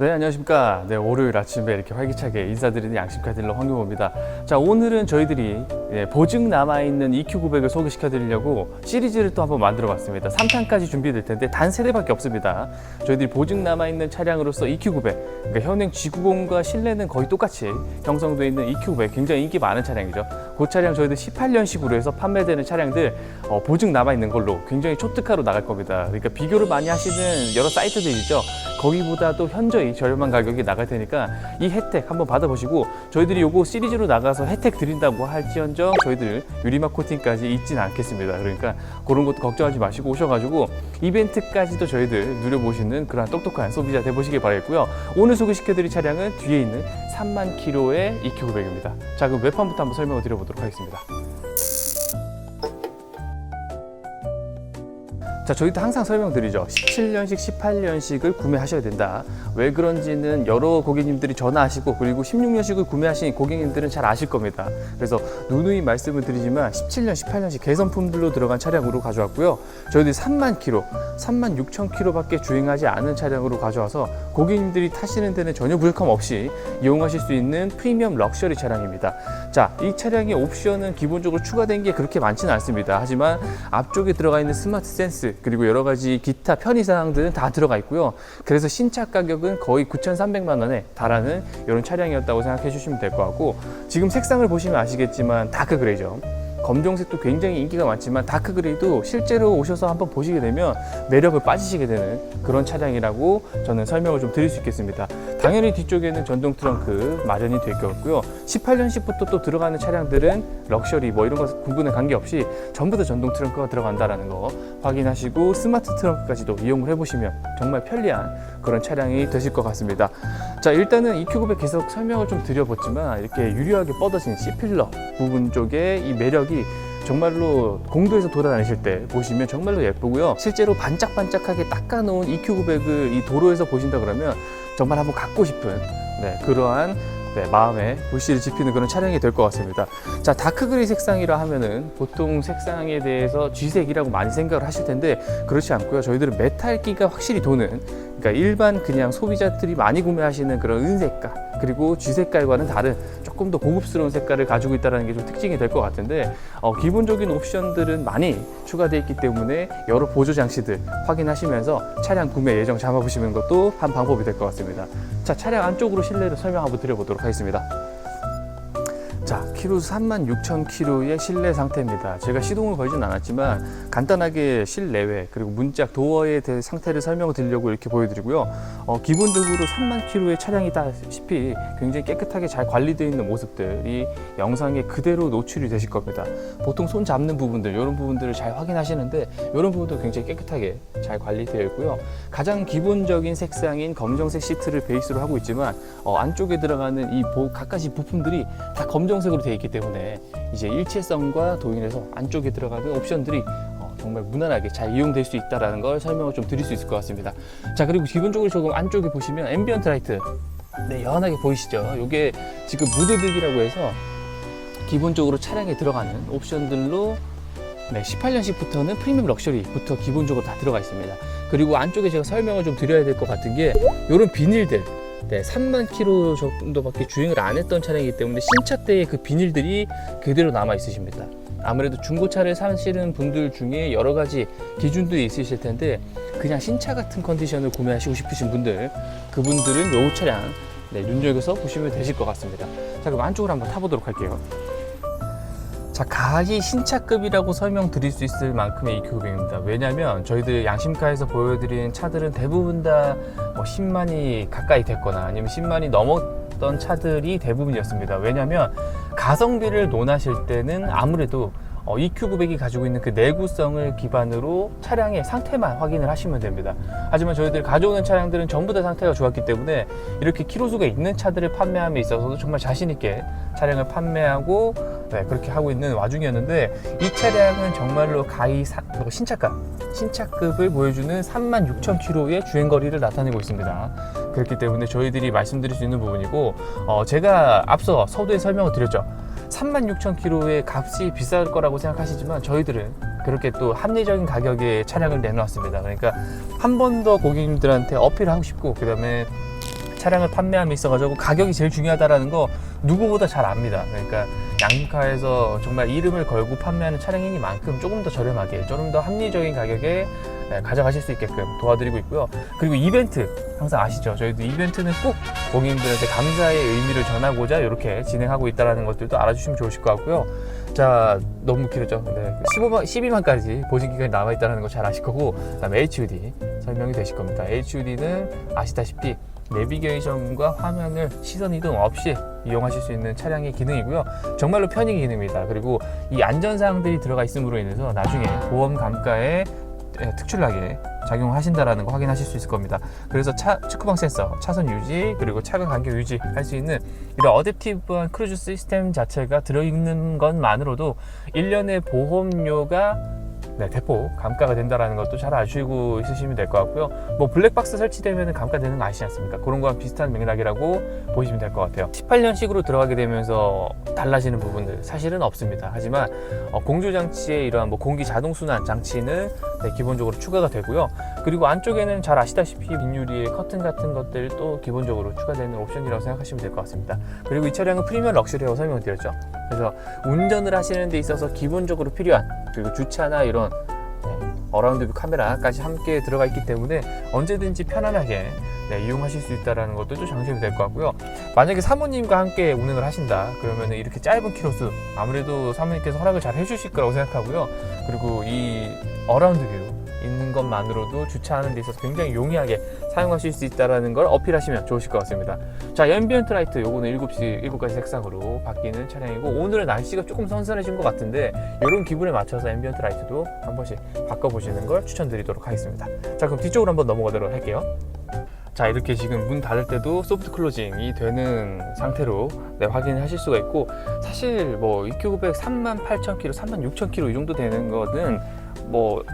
네, 안녕하십니까. 네, 월요일 아침에 이렇게 활기차게 인사드리는 양심카 딜러 황교모입니다. 자, 오늘은 저희들이 예, 보증 남아있는 EQ900을 소개시켜 드리려고 시리즈를 또 한번 만들어 봤습니다. 3탄까지 준비될 텐데 단 세 대밖에 없습니다. 저희들이 보증 남아있는 차량으로서 EQ900, 그러니까 현행 G90과 실내는 거의 똑같이 형성되어 있는 EQ900, 굉장히 인기 많은 차량이죠. 그 차량 저희들 18년식으로 해서 판매되는 차량들 어, 보증 남아있는 걸로 굉장히 초특화로 나갈 겁니다. 그러니까 비교를 많이 하시는 여러 사이트들이 있죠. 거기보다도 현저히 저렴한 가격에 나갈 테니까 이 혜택 한번 받아보시고 저희들이 요거 시리즈로 나가서 혜택 드린다고 할지언정 저희들 유리막 코팅까지 있진 않겠습니다. 그러니까 그런 것도 걱정하지 마시고 오셔가지고 이벤트까지도 저희들 누려보시는 그런 똑똑한 소비자 돼보시길 바라겠고요. 오늘 소개시켜드릴 차량은 뒤에 있는 3만 킬로의 EQ900입니다. 자 그럼 웹판부터 한번 설명을 드려보도록 하겠습니다. 자, 저희도 항상 설명드리죠. 17년식, 18년식을 구매하셔야 된다. 왜 그런지는 여러 고객님들이 전화하시고 그리고 16년식을 구매하신 고객님들은 잘 아실 겁니다. 그래서 누누이 말씀을 드리지만 17년, 18년식 개선품들로 들어간 차량으로 가져왔고요. 저희들이 3만 킬로, 3만 6천 킬로밖에 주행하지 않은 차량으로 가져와서 고객님들이 타시는 데는 전혀 부족함 없이 이용하실 수 있는 프리미엄 럭셔리 차량입니다. 자, 이 차량의 옵션은 기본적으로 추가된 게 그렇게 많지는 않습니다. 하지만 앞쪽에 들어가 있는 스마트 센스 그리고 여러 가지 기타 편의 사항들은 다 들어가 있고요. 그래서 신차 가격은 거의 9,300만 원에 달하는 이런 차량이었다고 생각해 주시면 될 것 같고 지금 색상을 보시면 아시겠지만 다크 그레이죠. 검정색도 굉장히 인기가 많지만 다크 그레이도 실제로 오셔서 한번 보시게 되면 매력을 빠지시게 되는 그런 차량이라고 저는 설명을 좀 드릴 수 있겠습니다. 당연히 뒤쪽에는 전동 트렁크 마련이 될 거고요. 18년식부터 또 들어가는 차량들은 럭셔리 뭐 이런 것 구분에 관계없이 전부 다 전동 트렁크가 들어간다라는 거 확인하시고 스마트 트렁크까지도 이용을 해보시면 정말 편리한 그런 차량이 되실 것 같습니다. 자 일단은 EQ900 계속 설명을 좀 드려봤지만 이렇게 유려하게 뻗어진 C필러 부분 쪽에 이 매력이 정말로 공도에서 돌아다니실 때 보시면 정말로 예쁘고요. 실제로 반짝반짝하게 닦아놓은 EQ900을 이 도로에서 보신다 그러면 정말 한번 갖고 싶은 네, 그러한 네, 마음에 불씨를 지피는 그런 차량이 될 것 같습니다. 자, 다크 그레이 색상이라 하면은 보통 색상에 대해서 G색이라고 많이 생각을 하실 텐데 그렇지 않고요. 저희들은 메탈기가 확실히 도는 그러니까 일반 그냥 소비자들이 많이 구매하시는 그런 은색깔 그리고 G 색깔과는 다른 조금 더 고급스러운 색깔을 가지고 있다는 게 좀 특징이 될 것 같은데 어, 기본적인 옵션들은 많이 추가되어 있기 때문에 여러 보조 장치들 확인하시면서 차량 구매 예정 잡아보시는 것도 한 방법이 될 것 같습니다. 자 차량 안쪽으로 실내를 설명 한번 드려보도록 하겠습니다. 자, 키로 36,000km의 실내 상태입니다. 제가 시동을 걸진 않았지만 간단하게 실내외 그리고 문짝 도어에 대해 상태를 설명을 드리려고 이렇게 보여드리고요. 어, 기본적으로 3만 km의 차량이다시피 굉장히 깨끗하게 잘 관리되어 있는 모습들이 영상에 그대로 노출이 되실 겁니다. 보통 손 잡는 부분들 이런 부분들을 잘 확인하시는데 이런 부분도 굉장히 깨끗하게 잘 관리되어 있고요. 가장 기본적인 색상인 검정색 시트를 베이스로 하고 있지만 어, 안쪽에 들어가는 이 보- 각가지 부품들이 다 검정 색으로 되어 있기 때문에 이제 일체성과 동일해서 안쪽에 들어가는 옵션들이 어, 정말 무난하게 잘 이용될 수 있다는 걸 설명을 좀 드릴 수 있을 것 같습니다. 자 그리고 기본적으로 조금 안쪽에 보시면 앰비언트 라이트 네 연하게 보이시죠? 이게 지금 무드등이라고 해서 기본적으로 차량에 들어가는 옵션들로 네, 18년식부터는 프리미엄 럭셔리부터 기본적으로 다 들어가 있습니다. 그리고 안쪽에 제가 설명을 좀 드려야 될 것 같은 게 이런 비닐들 네, 3만 킬로 정도밖에 주행을 안 했던 차량이기 때문에 신차 때의 그 비닐들이 그대로 남아 있으십니다. 아무래도 중고차를 사시는 분들 중에 여러 가지 기준들이 있으실 텐데 그냥 신차 같은 컨디션을 구매하시고 싶으신 분들 그분들은 이 차량 네, 눈여겨서 보시면 되실 것 같습니다. 자 그럼 안쪽으로 한번 타보도록 할게요. 자, 가히 신차급이라고 설명드릴 수 있을 만큼의 EQ900입니다. 왜냐하면 저희들 양심가에서 보여드린 차들은 대부분 다 뭐 10만이 가까이 됐거나 아니면 10만이 넘었던 차들이 대부분이었습니다. 왜냐하면 가성비를 논하실 때는 아무래도 어, EQ900이 가지고 있는 그 내구성을 기반으로 차량의 상태만 확인을 하시면 됩니다. 하지만 저희들 가져오는 차량들은 전부 다 상태가 좋았기 때문에 이렇게 키로수가 있는 차들을 판매함에 있어서도 정말 자신있게 차량을 판매하고 네, 그렇게 하고 있는 와중이었는데 이 차량은 정말로 가히 사- 뭐 신차급, 신차급을 보여주는 36,000km의 주행거리를 나타내고 있습니다. 그렇기 때문에 저희들이 말씀드릴 수 있는 부분이고 어, 제가 앞서 서두에 설명을 드렸죠. 36,000km의 값이 비쌀 거라고 생각하시지만 저희들은 그렇게 또 합리적인 가격의 차량을 내놓았습니다. 그러니까 한 번 더 고객님들한테 어필하고 싶고 그다음에 차량을 판매함에 있어가지고 가격이 제일 중요하다라는 거 누구보다 잘 압니다. 그러니까 양카에서 정말 이름을 걸고 판매하는 차량이니만큼 조금 더 저렴하게, 조금 더 합리적인 가격에 네, 가져가실 수 있게끔 도와드리고 있고요. 그리고 이벤트 항상 아시죠? 저희도 이벤트는 꼭 고객님들한테 감사의 의미를 전하고자 이렇게 진행하고 있다는 것들도 알아주시면 좋으실 것 같고요. 자, 너무 길었죠? 네. 15만, 12만까지 보증 기간이 남아 있다는 거 잘 아실 거고, 그다음에 HUD 설명이 되실 겁니다. HUD는 아시다시피 내비게이션과 화면을 시선 이동 없이 이용하실 수 있는 차량의 기능이고요. 정말로 편의 기능입니다. 그리고 이 안전사항들이 들어가 있음으로 인해서 나중에 보험 감가에 예, 특출나게 작용하신다라는 거 확인하실 수 있을 겁니다. 그래서 차 축구방 센서, 차선 유지, 그리고 차간 간격 유지 할 수 있는 이런 어댑티브한 크루즈 시스템 자체가 들어있는 것만으로도 1년의 보험료가 네, 대폭 감가가 된다는 것도 잘 아시고 있으시면 될 것 같고요. 뭐 블랙박스 설치되면 감가되는 거 아시지 않습니까? 그런 거랑 비슷한 맥락이라고 보시면 될 것 같아요. 18년식으로 들어가게 되면서 달라지는 부분들 사실은 없습니다. 하지만 어, 공조 장치의 이러한 뭐 공기 자동 순환 장치는 네, 기본적으로 추가가 되고요. 그리고 안쪽에는 잘 아시다시피 빈유리의 커튼 같은 것들 또 기본적으로 추가되는 옵션이라고 생각하시면 될 것 같습니다. 그리고 이 차량은 프리미엄 럭셔리라고 설명드렸죠. 그래서 운전을 하시는 데 있어서 기본적으로 필요한 그리고 주차나 이런 네, 어라운드 뷰 카메라까지 함께 들어가 있기 때문에 언제든지 편안하게 네, 이용하실 수 있다는 것도 좀 장점이 될 것 같고요. 만약에 사모님과 함께 운행을 하신다 그러면 이렇게 짧은 키로수 아무래도 사모님께서 허락을 잘 해주실 거라고 생각하고요. 그리고 이 어라운드 뷰 있는 것만으로도 주차하는 데 있어서 굉장히 용이하게 사용하실 수 있다는 걸 어필하시면 좋으실 것 같습니다. 자, 앰비언트 라이트 요거는 7시 7가지 색상으로 바뀌는 차량이고 오늘은 날씨가 조금 선선해진 것 같은데 이런 기분에 맞춰서 앰비언트 라이트도 한 번씩 바꿔보시는 걸 추천드리도록 하겠습니다. 자, 그럼 뒤쪽으로 한번 넘어가도록 할게요. 자 이렇게 지금 문 닫을 때도 소프트 클로징이 되는 상태로 네, 확인을 하실 수가 있고 사실 뭐 EQ900 38,000km, 36,000km 이 정도 되는 거는 뭐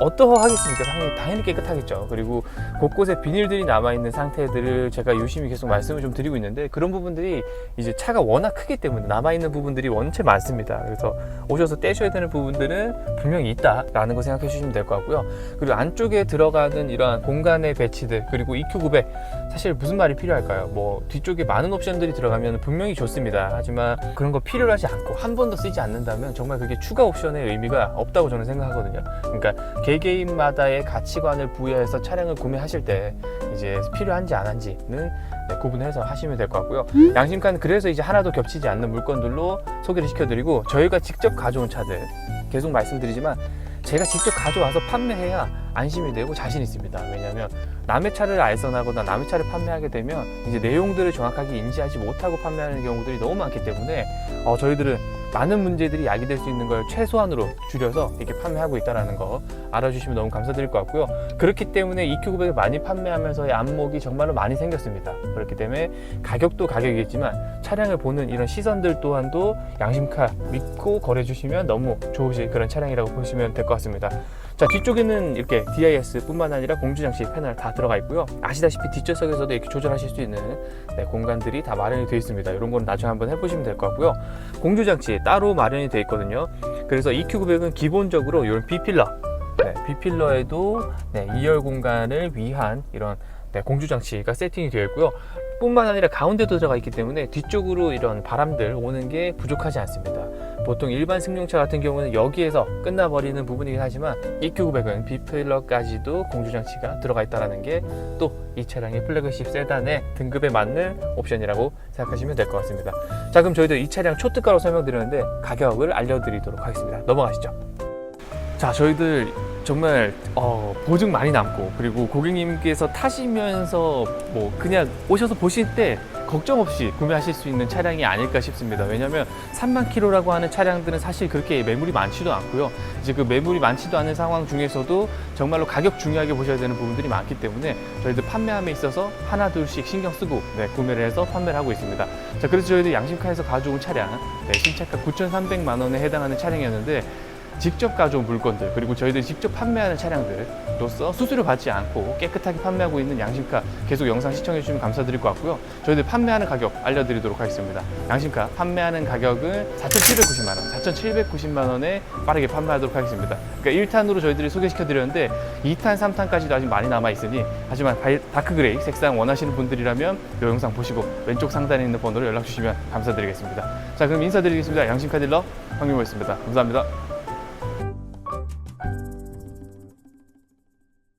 어떠하겠습니까? 당연히, 당연히 깨끗하겠죠. 그리고 곳곳에 비닐들이 남아있는 상태들을 제가 유심히 계속 말씀을 좀 드리고 있는데 그런 부분들이 이제 차가 워낙 크기 때문에 남아있는 부분들이 원체 많습니다. 그래서 오셔서 떼셔야 되는 부분들은 분명히 있다라는 거 생각해 주시면 될 것 같고요. 그리고 안쪽에 들어가는 이러한 공간의 배치들 그리고 EQ900 사실 무슨 말이 필요할까요? 뭐 뒤쪽에 많은 옵션들이 들어가면 분명히 좋습니다. 하지만 그런 거 필요하지 않고 한 번도 쓰지 않는다면 정말 그게 추가 옵션의 의미가 없다고 저는 생각하거든요. 그러니까 개개인마다의 가치관을 부여해서 차량을 구매하실 때 이제 필요한지 안 한지는 네, 구분해서 하시면 될 것 같고요. 양심카는 그래서 이제 하나도 겹치지 않는 물건들로 소개를 시켜드리고 저희가 직접 가져온 차들 계속 말씀드리지만 제가 직접 가져와서 판매해야 안심이 되고 자신 있습니다. 왜냐하면 남의 차를 알선하거나 남의 차를 판매하게 되면 이제 내용들을 정확하게 인지하지 못하고 판매하는 경우들이 너무 많기 때문에 어, 저희들은 많은 문제들이 야기될 수 있는 걸 최소한으로 줄여서 이렇게 판매하고 있다는 거 알아주시면 너무 감사드릴 것 같고요. 그렇기 때문에 EQ900을 많이 판매하면서의 안목이 정말로 많이 생겼습니다. 그렇기 때문에 가격도 가격이겠지만 차량을 보는 이런 시선들 또한도 양심카 믿고 거래 주시면 너무 좋으실 그런 차량이라고 보시면 될 것 같습니다. 자 뒤쪽에는 이렇게 DIS뿐만 아니라 공주장치 패널 다 들어가 있고요. 아시다시피 뒷좌석에서도 이렇게 조절하실 수 있는 네, 공간들이 다 마련이 되어 있습니다. 이런 건 나중에 한번 해보시면 될 것 같고요. 공주장치 따로 마련이 되어 있거든요. 그래서 EQ900은 기본적으로 이런 B필러, 네, B필러에도 네, 2열 공간을 위한 이런 네, 공주 장치가 세팅이 되어 있고요. 뿐만 아니라 가운데도 들어가 있기 때문에 뒤쪽으로 이런 바람들 오는 게 부족하지 않습니다. 보통 일반 승용차 같은 경우는 여기에서 끝나버리는 부분이긴 하지만 EQ900은 B필러까지도 공주 장치가 들어가 있다는 게 또 이 차량의 플래그십 세단의 등급에 맞는 옵션이라고 생각하시면 될 것 같습니다. 자 그럼 저희들 이 차량 초특가로 설명드렸는데 가격을 알려드리도록 하겠습니다. 넘어가시죠. 자, 저희들 정말 어, 보증 많이 남고 그리고 고객님께서 타시면서 뭐 그냥 오셔서 보실 때 걱정 없이 구매하실 수 있는 차량이 아닐까 싶습니다. 왜냐하면 3만 킬로라고 하는 차량들은 사실 그렇게 매물이 많지도 않고요. 이제 그 매물이 많지도 않은 상황 중에서도 정말로 가격 중요하게 보셔야 되는 부분들이 많기 때문에 저희들 판매함에 있어서 하나 둘씩 신경 쓰고 네, 구매를 해서 판매를 하고 있습니다. 자, 그래서 저희들 양심카에서 가져온 차량 네, 신차가 9,300만 원에 해당하는 차량이었는데 직접 가져온 물건들 그리고 저희들이 직접 판매하는 차량들로서 수수료 받지 않고 깨끗하게 판매하고 있는 양심카 계속 영상 시청해 주시면 감사드릴 것 같고요. 저희들 판매하는 가격 알려드리도록 하겠습니다. 양심카 판매하는 가격은 4,790만 원, 4,790만 원에 빠르게 판매하도록 하겠습니다. 그러니까 1탄으로 저희들이 소개시켜 드렸는데 2탄, 3탄까지도 아직 많이 남아 있으니 하지만 바이- 다크 그레이 색상 원하시는 분들이라면 이 영상 보시고 왼쪽 상단에 있는 번호로 연락 주시면 감사드리겠습니다. 자 그럼 인사드리겠습니다. 양심카 딜러 황민호였습니다. 감사합니다.